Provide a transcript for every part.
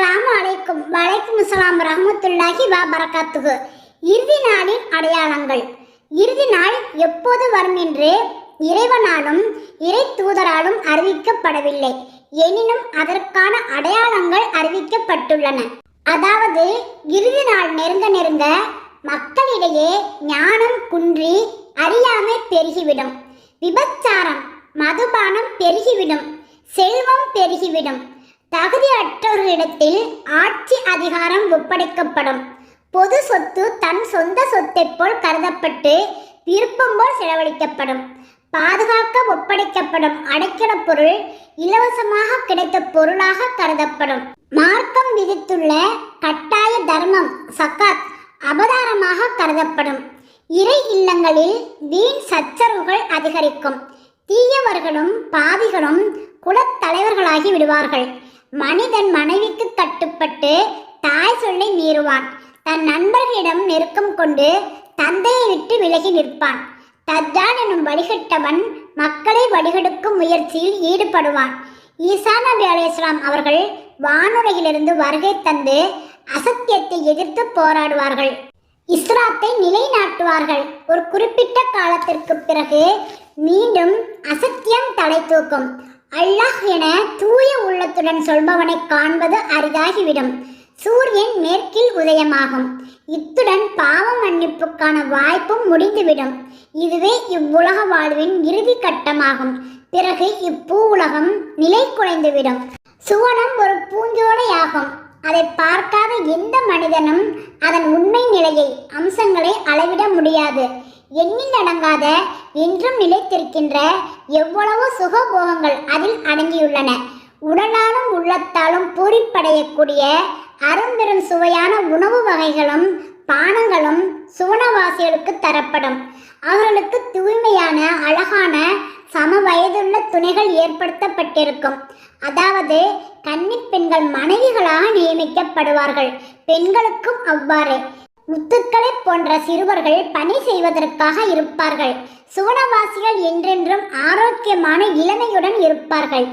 அஸ்ஸலாமு அலைக்கும் வலைக்கும் அஸ்ஸலாம் ரஹமத்துல்லாஹி வா பரகாத்துகு இறுதி நாளின் அடையாளங்கள். இறுதி நாள் எப்போது வரும் என்று இறைவனாலும் இறை தூதராலும் அறிவிக்கப்படவில்லை. எனினும் அதற்கான அடையாளங்கள் அறிவிக்கப்பட்டுள்ளன. அதாவது இறுதி நாள் நெருங்க நெருங்க மக்களிடையே ஞானம் குன்றி அறியாமை பெருகிவிடும். விபச்சாரம் மதுபானம் பெருகிவிடும். செல்வம் பெருகிவிடும். தகுதியற்றவர்களிடத்தில் ஆட்சி அதிகாரம் ஒப்படைக்கப்படும். பொது சொத்து தன் சொந்த சொத்தை போல் கருதப்பட்டு விருப்பம் போல் செலவழிக்கப்படும். பாதுகாக்க ஒப்படைக்கப்படும் அடைக்கல பொருள் இலவசமாக கிடைத்த பொருளாக கருதப்படும். மார்க்கம் விதித்துள்ள கட்டாய தர்மம் சக்காத் அபதாரமாக கருதப்படும். இறை இல்லங்களில் வீண் சச்சரவுகள் அதிகரிக்கும். தீயவர்களும் பாவிகளும் குலத்தலைவர்களாகி விடுவார்கள். மனிதன் மனைவிக்கு கட்டுப்பட்டு தாய் சொல்லை மீறுவான். தன் நண்பர்களிடம் நெருக்கம் கொண்டு தந்தையை விட்டு விலகி நிற்பான். தஜான் எனும் வழிகட்டவன் மக்களை வழிகெடுக்கும் முயற்சியில் ஈடுபடுவான். ஈசா நபி அலையாம் அவர்கள் வானுரையிலிருந்து வருகை தந்து அசத்தியத்தை எதிர்த்து போராடுவார்கள். இஸ்ராத்தை நிலைநாட்டுவார்கள். ஒரு குறிப்பிட்ட காலத்திற்கு பிறகு மீண்டும் அசத்தியம் தலை தூக்கும். அல்லாஹ் என தூய உள்ளத்துடன் சொல்பவனை காண்பது அரிதாகிவிடும். சூரியன் மேற்கில் உதயமாகும். இத்துடன் பாவ மன்னிப்புக்கான வாய்ப்பும் முடிந்துவிடும். இதுவே இவ்வுலக வாழ்வின் இறுதி கட்டமாகும். பிறகு இப்பூ உலகம் நிலை குலைந்துவிடும். சுவனம் ஒரு பூஞ்சோலையாகும். அதை பார்க்காத எந்த மனிதனும் அதன் உண்மை நிலையை அம்சங்களை அளவிட முடியாது. எண்ணில் அடங்காத என்றும் நிலைத்திருக்கின்ற எவ்வளவோ சுகபோகங்கள் அதில் அடங்கியுள்ளன. உடலாலும் உள்ளத்தாலும் பூரிப்படையக்கூடிய அரும்பெரும் சுவையான உணவு வகைகளும் பானங்களும் சுவனவாசிகளுக்கு தரப்படும். அவர்களுக்கு தூய்மையான அழகான சம வயதுள்ள துணைகள் ஏற்படுத்தப்பட்டிருக்கும். அதாவது கன்னிப் பெண்கள் மனைவிகளாக நியமிக்கப்படுவார்கள். பெண்களுக்கும் அவ்வாறு. முத்துக்களை போன்ற சிறுவர்கள் பணி செய்வதற்காக இருப்பார்கள். சுவனவாசிகள் என்றென்றும் ஆரோக்கியமான இளமையுடன் இருப்பார்கள்.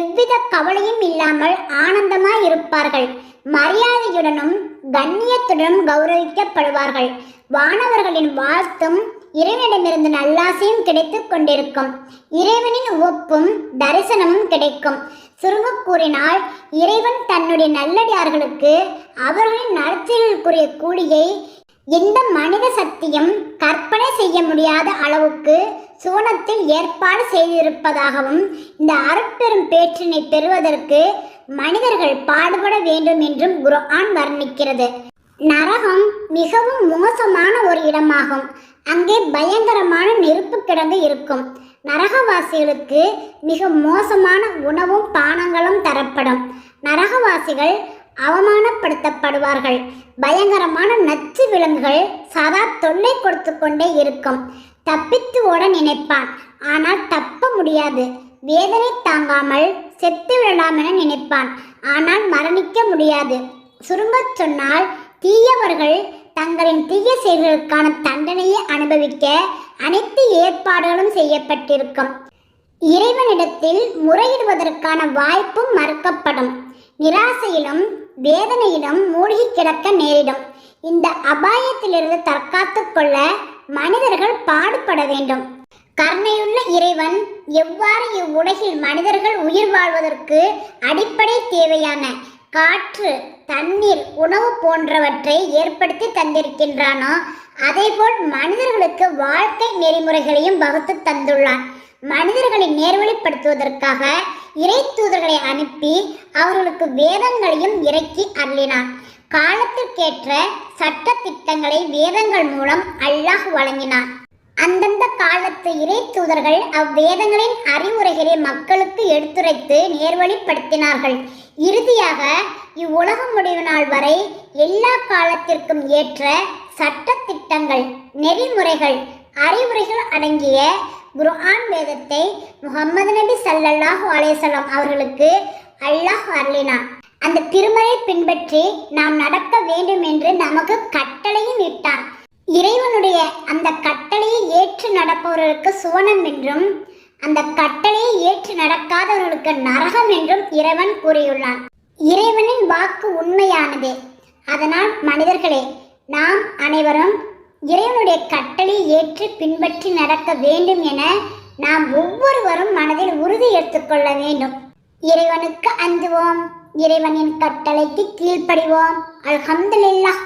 எவ்வித கவலையும் இல்லாமல் ஆனந்தமாய் இருப்பார்கள். மரியாதையுடனும் கண்ணியத்துடனும் கௌரவிக்கப்படுவார்கள். வானவர்களின் வாழ்த்தும் இறைவனிடமிருந்து நல்லாசையும் கிடைத்துக் கொண்டிருக்கும். இறைவனின் ஒப்பும் தரிசனமும் கிடைக்கும். சுருங்க கூறினால் இறைவன் தன்னுடைய நல்லடியார்களுக்கு அவர்களின் நடத்தைகளுக்குரிய கூலியை எந்த மனித சக்தியும் கற்பனை செய்ய முடியாத அளவுக்கு சுவனத்தில் ஏற்பாடு செய்திருப்பதாகவும் இந்த அருட்பெரும் பேற்றினை பெறுவதற்கு மனிதர்கள் பாடுபட வேண்டும் என்றும் குர்ஆன் வர்ணிக்கிறது. நரகம் மிகவும் மோசமான ஒரு இடமாகும். அங்கே பயங்கரமான நெருப்பு கிடங்கு இருக்கும். நரகவாசிகளுக்கு மிக மோசமான உணவும் பானங்களும் தரப்படும். நரகவாசிகள் அவமானப்படுத்தப்படுவார்கள். பயங்கரமான நச்சு விலங்குகள் சதா தொல்லை கொடுத்து கொண்டே இருக்கும். தப்பித்து ஓட நினைப்பான். ஆனால் தப்ப முடியாது. வேதனை தாங்காமல் செத்து விடலாம் என நினைப்பான். ஆனால் மரணிக்க முடியாது. சுருங்கச் சொன்னால் தீயவர்கள் தங்களின் தீய செயல்களுக்கான தண்டனையை அனுபவிக்க அனைத்து ஏற்பாடுகளும் செய்யப்பட்டிருக்கும். இறைவனிடத்தில் முறையிடுவதற்கான வாய்ப்பும் மறுக்கப்படும். நிராசையிலும் வேதனையிலும் மூழ்கி கிடக்க நேரிடும். இந்த அபாயத்திலிருந்து தற்காத்து கொள்ள மனிதர்கள் பாடுபட வேண்டும். கருணையுள்ள இறைவன் எவ்வாறு இவ்வுலகில் மனிதர்கள் உயிர் வாழ்வதற்கு அடிப்படை தேவையான காற்று தண்ணீர் உணவு போன்றவற்றை ஏற்படுத்தி தந்திருக்கின்றானோ அதேபோல் மனிதர்களுக்கு வாழ்க்கை நெறிமுறைகளையும் வகுத்து தந்துள்ளான். மனிதர்களை நேர்வழிப்படுத்துவதற்காக இறை தூதர்களை அனுப்பி அவர்களுக்கு வேதங்களையும் இறக்கி அள்ளினான் காலத்திற்கேற்ற சட்ட திட்டங்களை வேதங்கள் மூலம் அல்லாஹ் வழங்கினான். அந்தந்த காலத்து இறை தூதர்கள் அவ்வேதங்களின் அறிவுரைகளை மக்களுக்கு எடுத்துரைத்து நேர்வழிப்படுத்தினார்கள். இறுதியாக இவ்வுலக முடிவு நாள் வரை எல்லா காலத்திற்கும் ஏற்ற சட்ட திட்டங்கள் நெறிமுறைகள் அறிவுரைகள் அடங்கிய குர்ஆன் வேதத்தை முகமது நபி சல்லல்லாஹு அலேசல்லாம் அவர்களுக்கு அல்லாஹ் அருளினான் அந்த திருமலை பின்பற்றி நாம் நடக்க வேண்டும் என்று நமக்கு கட்டளையும் இட்டான் இறைவனுடைய அந்த கட்ட ஏற்று நடப்பவர்களுக்கு சுவனம் என்றும் அந்த கட்டளையை ஏற்று நடக்காதவர்களுக்கு நரகம் என்றும் இறைவன் கூறியுள்ளான். இறைவனின் வாக்கு உண்மையானது. அதனால் மனிதர்களே நாம் அனைவரும் இறைவனுடைய கட்டளை ஏற்று பின்பற்றி நடக்க வேண்டும் என நாம் ஒவ்வொருவரும் மனதில் உறுதி எடுத்துக்கொள்ள வேண்டும். இறைவனுக்கு அஞ்சுவோம். இறைவனின் கட்டளைக்கு கீழ்ப்படிவோம். அல்ஹம்துலில்லாஹ்.